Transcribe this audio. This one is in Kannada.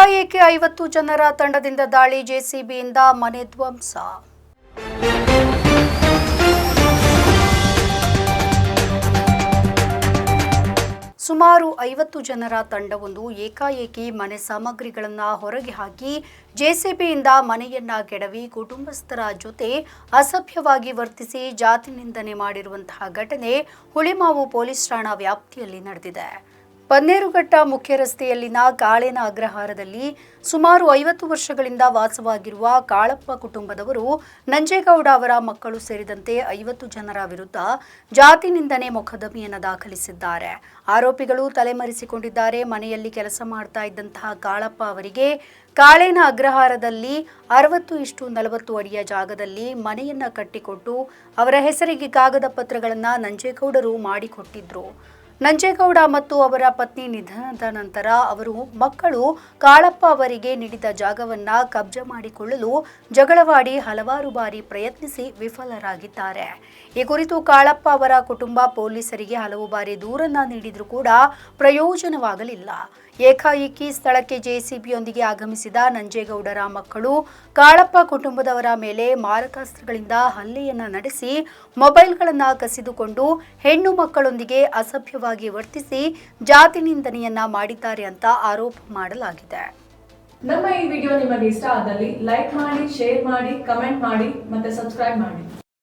ಏಕಾಏಕಿ ಐವತ್ತು ಜನರ ತಂಡದಿಂದ ದಾಳಿ ಜೆಸಿಬಿಯಿಂದ ಮನೆ ಧ್ವಂಸ. ಸುಮಾರು ಐವತ್ತು ಜನರ ತಂಡವೊಂದು ಏಕಾಏಕಿ ಮನೆ ಸಾಮಗ್ರಿಗಳನ್ನು ಹೊರಗೆ ಹಾಕಿ ಜೆಸಿಬಿಯಿಂದ ಮನೆಯನ್ನ ಕೆಡವಿ ಕುಟುಂಬಸ್ಥರ ಜೊತೆ ಅಸಭ್ಯವಾಗಿ ವರ್ತಿಸಿ ಜಾತಿ ನಿಂದನೆ ಮಾಡಿರುವಂತಹ ಘಟನೆ ಹುಳಿಮಾವು ಪೊಲೀಸ್ ಠಾಣಾ ವ್ಯಾಪ್ತಿಯಲ್ಲಿ ನಡೆದಿದೆ. ಬನ್ನೇರುಘಟ್ಟ ಮುಖ್ಯ ರಸ್ತೆಯಲ್ಲಿನ ಕಾಳೇನ ಅಗ್ರಹಾರದಲ್ಲಿ ಸುಮಾರು ಐವತ್ತು ವರ್ಷಗಳಿಂದ ವಾಸವಾಗಿರುವ ಕಾಳಪ್ಪ ಕುಟುಂಬದವರು ನಂಜೇಗೌಡ ಅವರ ಮಕ್ಕಳು ಸೇರಿದಂತೆ ಐವತ್ತು ಜನರ ವಿರುದ್ಧ ಜಾತಿ ನಿಂದನೆ ಮೊಕದ್ದಮೆಯನ್ನು ದಾಖಲಿಸಿದ್ದಾರೆ. ಆರೋಪಿಗಳು ತಲೆಮರೆಸಿಕೊಂಡಿದ್ದಾರೆ. ಮನೆಯಲ್ಲಿ ಕೆಲಸ ಮಾಡ್ತಾ ಇದ್ದಂತಹ ಕಾಳಪ್ಪ ಅವರಿಗೆ ಕಾಳೇನ ಅಗ್ರಹಾರದಲ್ಲಿ ಅರವತ್ತು ಇಷ್ಟು ನಲವತ್ತು ಅಡಿಯ ಜಾಗದಲ್ಲಿ ಮನೆಯನ್ನ ಕಟ್ಟಿಕೊಟ್ಟು ಅವರ ಹೆಸರಿಗೆ ಕಾಗದ ಪತ್ರಗಳನ್ನು ನಂಜೇಗೌಡರು ಮಾಡಿಕೊಟ್ಟಿದ್ರು. ನಂಜೇಗೌಡ ಮತ್ತು ಅವರ ಪತ್ನಿ ನಿಧನದ ನಂತರ ಅವರು ಮಕ್ಕಳು ಕಾಳಪ್ಪ ಅವರಿಗೆ ನೀಡಿದ ಜಾಗವನ್ನ ಕಬ್ಜೆ ಮಾಡಿಕೊಳ್ಳಲು ಜಗಳವಾಡಿ ಹಲವಾರು ಬಾರಿ ಪ್ರಯತ್ನಿಸಿ ವಿಫಲರಾಗಿದ್ದಾರೆ. ಈ ಕುರಿತು ಕಾಳಪ್ಪ ಅವರ ಕುಟುಂಬ ಪೊಲೀಸರಿಗೆ ಹಲವು ಬಾರಿ ದೂರನ್ನ ನೀಡಿದ್ರೂ ಕೂಡ ಪ್ರಯೋಜನವಾಗಲಿಲ್ಲ. ಏಕಾಏಕಿ ಸ್ಥಳಕ್ಕೆ ಜೆಸಿಬಿಯೊಂದಿಗೆ ಆಗಮಿಸಿದ ನಂಜೇಗೌಡರ ಮಕ್ಕಳು ಕಾಳಪ್ಪ ಕುಟುಂಬದವರ ಮೇಲೆ ಮಾರಕಾಸ್ತ್ರಗಳಿಂದ ಹಲ್ಲೆಯನ್ನ ನಡೆಸಿ ಮೊಬೈಲ್ಗಳನ್ನು ಕಸಿದುಕೊಂಡು ಹೆಣ್ಣು ಮಕ್ಕಳೊಂದಿಗೆ ಅಸಭ್ಯವಾಗಿ ವರ್ತಿಸಿ ಜಾತಿ ನಿಂದನೆಯನ್ನ ಮಾಡಿದ್ದಾರೆ ಅಂತ ಆರೋಪ ಮಾಡಲಾಗಿದೆ. ನಮ್ಮ ಈ ವಿಡಿಯೋ ನಿಮಗೆ ಇಷ್ಟ ಆದಲ್ಲಿ ಲೈಕ್ ಮಾಡಿ, ಶೇರ್ ಮಾಡಿ, ಕಮೆಂಟ್ ಮಾಡಿ ಮತ್ತೆ ಸಬ್ಸ್ಕ್ರೈಬ್ ಮಾಡಿ.